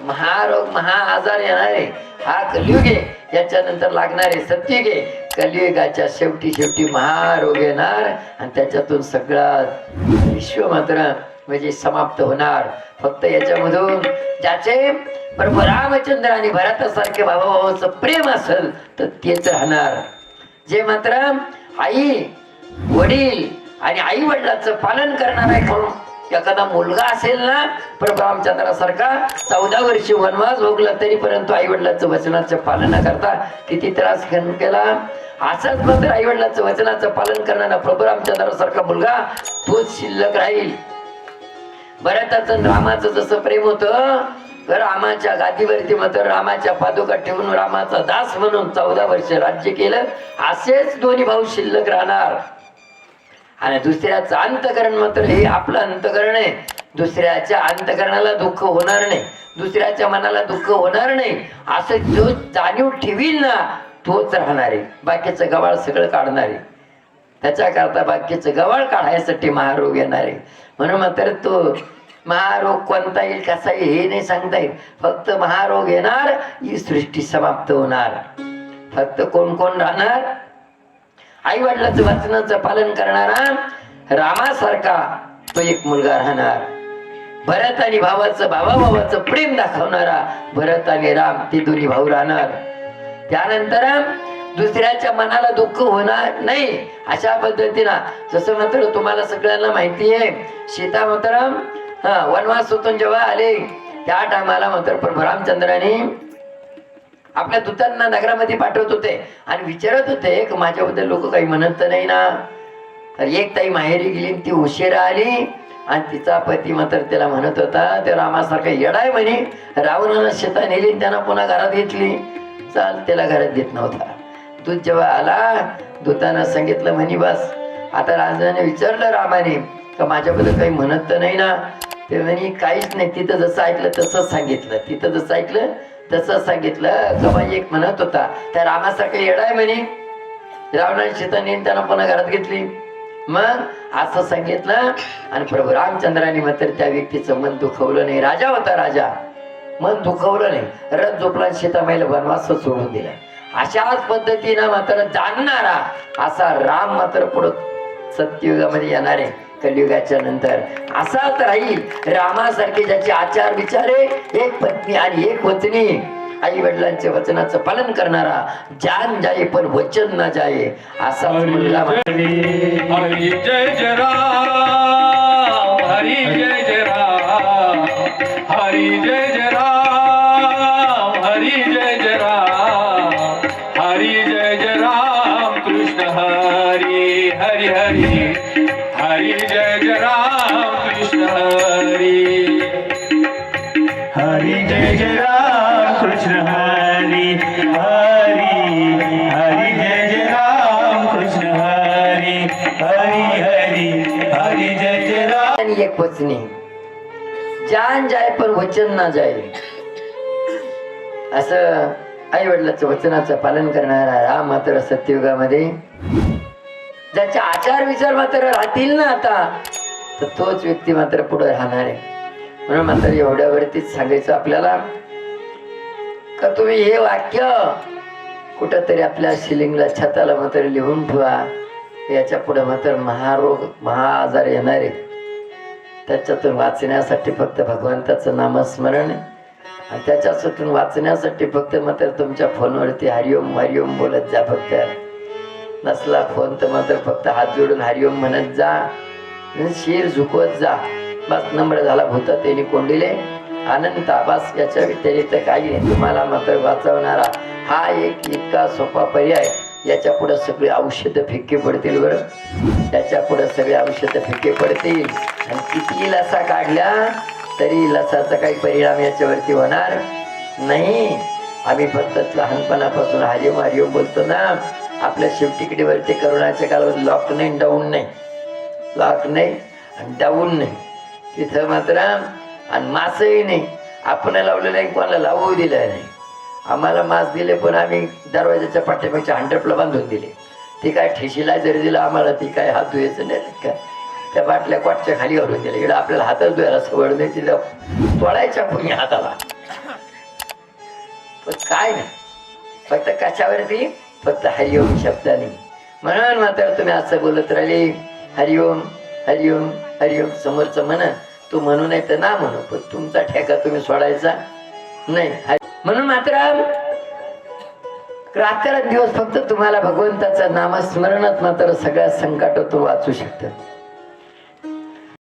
महारोग महाआजार येणारे. हा कलियुग आहे. याच्यानंतर लागणारे सत्युग आहे. कलियुगाच्या शेवटी शेवटी महारोग येणार आणि त्याच्यातून सगळा विश्व मात्र म्हणजे समाप्त होणार. फक्त याच्यामधून ज्याचे प्रभू रामचंद्र आणि भरतासारखे भावाभावाचं प्रेम असेल तर तेच राहणार. जे मात्र आई वडील आणि आई वडिलाचं पालन करणार आहे म्हणून एखादा मुलगा असेल ना प्रभू रामचंद्रासारखा चौदा वर्षी वनवास भोगला तरी परंतु आई वडिलाचं वचनाचं पालन करता किती त्रास सहन केला असाच मात्र आई वडिलाचं वचनाचं पालन करणारा प्रभू रामचंद्रासारखा मुलगा तोच शिल्लक राहील. भरताचं आणि रामाचं जसं प्रेम होतं रामाच्या गादीवरती मात्र रामाच्या पादुका ठेवून रामाचा दास म्हणून चौदा वर्ष राज्य केलं असेच दोन्ही भाऊ शिल्लक राहणार. आणि दुसऱ्याचं अंतकरण मात्र हे आपलं अंतकरण आहे. दुसऱ्याच्या अंतकरणाला दुःख होणार नाही. दुसऱ्याच्या मनाला दुःख होणार नाही. असं जो जाणीव ठेवील ना तोच राहणार आहे. बाकीचं गवाळ सगळं काढणार आहे. त्याच्याकरता बाकीचं गवाळ काढायसाठी महारोग येणार आहे. म्हणून मात्र तो महारोग कोणता येईल कसा येईल हे नाही सांगता येईल फक्त महारोग येणार ही सृष्टी समाप्त होणार. फक्त कोण कोण राहणार? आई वडिलाचं वचनाचं पालन करणारा रामासारखा तो एक मुलगा राहणार. भरत आणि भावाचं भावा भावाचं प्रेम दाखवणारा भरत आणि राम ते दोन्ही भाऊ राहणार. त्यानंतर दुसऱ्याच्या मनाला दुःख होणार नाही अशा पद्धतीनं जसं मात्र तुम्हाला सगळ्यांना माहिती आहे सीता मात्र हा वनवास होतून जेव्हा आले त्या टायमाला मात्र प्रभू रामचंद्राने आपल्या दूतांना नगरामध्ये पाठवत होते. आणि विचारत होते की माझ्याबद्दल लोक काही म्हणत तर नाही ना. तर एक ताई माहेरी गेली आणि ती उशिरा आली. आणि तिचा पती मात्र त्याला म्हणत होता ते रामासारखा येडाय म्हणे. रावणानं शेता नेली त्यांना पुन्हा घरात घेतली. चाल त्याला घरात घेत नव्हता. दूध जेव्हा आला दूतानं सांगितलं म्हणे बस आता राजाने विचारलं रामाने का माझ्याबद्दल काही म्हणत तर नाही ना? ते म्हणे काहीच नाही. तिथं जसं ऐकलं तसंच सांगितलं. तिथं जसं ऐकलं तसं सांगितलं का एक म्हणत होता. त्या रामासारखं येडाय म्हणे. रावणाने सीताने त्यांना पुन्हा घरात घेतली. मग असं सांगितलं आणि प्रभू रामचंद्राने मात्र त्या व्यक्तीचं मन दुखवलं नाही. राजा होता राजा. मन दुखवलं नाही. रथ झोपला आणि सीतामाईला वनवास सोडून दिला. अशाच पद्धतीनं मात्र जाणणारा असा राम मात्र पुढं सत्ययुगामध्ये येणार आहे. कलियुगाच्या नंतर. असाच राहील रामासारखे ज्याचे आचार विचारे एक पत्नी आणि एक वचनी आई वडिलांचे वचनाचं पालन करणारा जान जाये पण वचन न जाये असा मुलगा हरी जय जय हरी जय जय हरी हरी हरी कृष्ण हरी हरी हरी हरी. एक वचनी. जान जाय पण वचन ना जाय. असं आई वडिलाचं वचनाचं पालन करणारा राम मात्र सत्ययुगामध्ये ज्याचे आचार विचार मात्र राहतील ना आता तर तोच व्यक्ती मात्र पुढे राहणार आहे. म्हणून मात्र एवढ्यावरतीच सांगायचं आपल्याला. का तुम्ही हे वाक्य? कुठंतरी आपल्या शिलिंगला छताला मात्र लिहून ठेवा. याच्यापुढे मात्र महारोग महाआजार येणार आहे त्याच्यातून वाचण्यासाठी फक्त भगवंताचं नामस्मरण आणि त्याच्यातून वाचण्यासाठी फक्त मात्र तुमच्या फोनवरती हरिओम हरिओम बोलत जा फक्त. नसला फोन तर मात्र फक्त हात जोडून हरिओम म्हणत जा. आणि शिर झुकवत जा. बस नम्र झाला भूत त्यांनी कोंडिले. अनंत आभास याच्या व्यतिरिक्त काही नाही. तुम्हाला मात्र वाचवणारा हा एक इतका सोपा पर्याय. याच्यापुढे सगळी औषधं फिक्के पडतील बरं. त्याच्या पुढे सगळे औषधं फिक्के पडतील. आणि किती लसा काढल्या तरी लसाचा काही परिणाम याच्यावरती होणार नाही. आम्ही फक्त लहानपणापासून हरिओम हरिओम बोलतो ना. आपल्या शिवटिकडीवरती करोनाच्या काळात लॉक नाही डाऊन नाही. लॉक नाही आणि डाऊन नाही. तिथं मात्र आणि मासही नाही. आपण लावलेलं नाही कोणाला लावू दिलं नाही. आम्हाला मास दिले पण आम्ही दरवाजाच्या पाठीमागच्या हंड्रेडला बांधून दिले. ती काय ठेशीला जरी दिलं आम्हाला ती काय हात धुयायचं नाही का त्या बाटल्या कॉटच्या खाली घालून दिल्या. इकडं आपल्याला हातच धुवायला सवड नाही तिला तोडायच्या कोणी हाताला. पण काय नाही. फक्त कशावरती? फक्त हरिओम शब्दाने. म्हणून मात्र तुम्ही असं बोलत राहिले हरिओम हरिओम हरिओम समोरचं म्हणा. तू म्हणू नाही तर ना म्हणू पण तुमचा ठेका तुम्ही सोडायचा नाही. म्हणून मात्र रात्र दिवस फक्त तुम्हाला भगवंताचं नामस्मरणात मात्र सगळ्या संकटातून वाचू शकतात